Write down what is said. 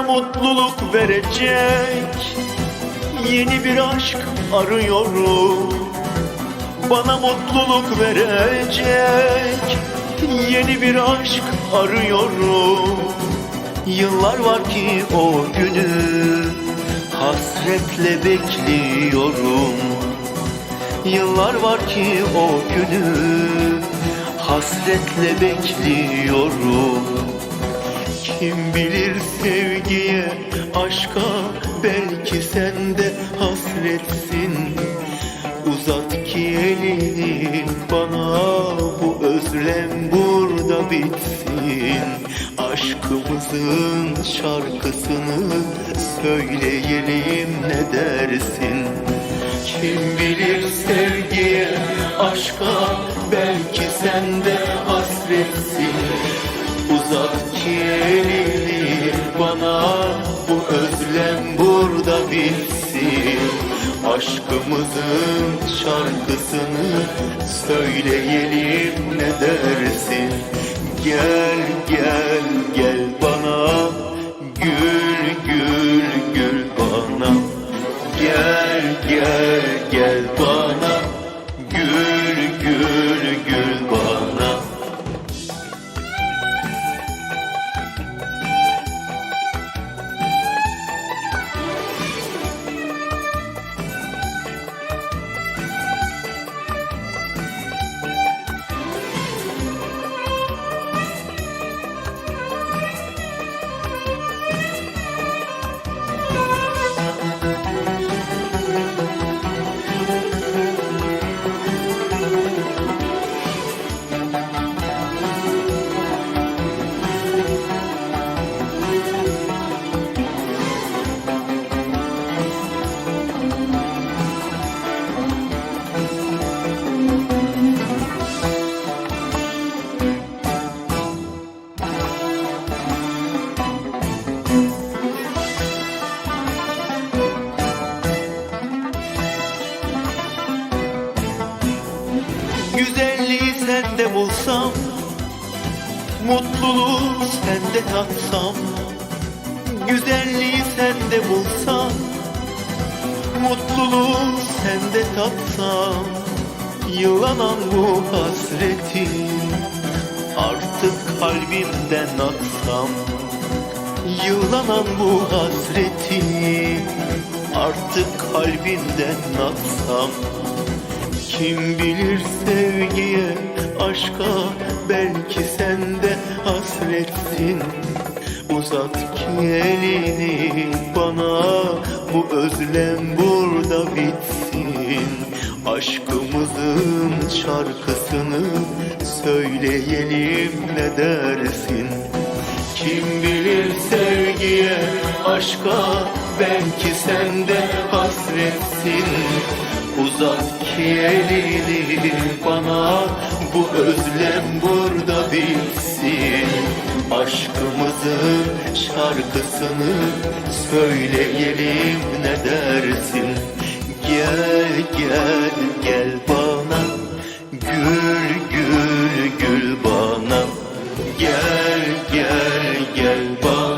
mutluluk verecek. Yeni bir aşk arıyorum. Bana mutluluk verecek. Yeni bir aşk arıyorum. Yıllar var ki o günü Hasretle bekliyorum. Yıllar var ki o günü Hasretle bekliyorum kim bilir sevgiye, aşka Belki sen de hasretsin. Uzat ki elini bana Bu özlem burada bitsin. Aşkımızın şarkısını Söyleyelim ne dersin? Kim bilir sevgiye, aşka Belki sen de hasretsin. Uzat elini bana. Bu özlem burada bitsin. Aşkımızın şarkısını Söyleyelim ne dersin? Gel gel gel bana. Gül gül gül bana. Gel gel gel bana Sende bulsam Mutluluğu sende tatsam Güzelliği sende bulsam Mutluluğu sende tatsam Yılanan bu hasreti Artık kalbimden atsam Yılanan bu hasreti Artık kalbimden atsam kim bilir sevgiye, aşka Belki sen de hasretsin. Uzat ki elini bana Bu özlem burada bitsin. Aşkımızın şarkısını Söyleyelim ne dersin? Kim bilir sevgiye, aşka Belki sen de hasretsin Uzat ki elini bana Bu özlem burada bitsin. Aşkımızın şarkısını Söyleyelim ne dersin? Gel gel gel bana Gül gül gül bana. Gel gel gel bana.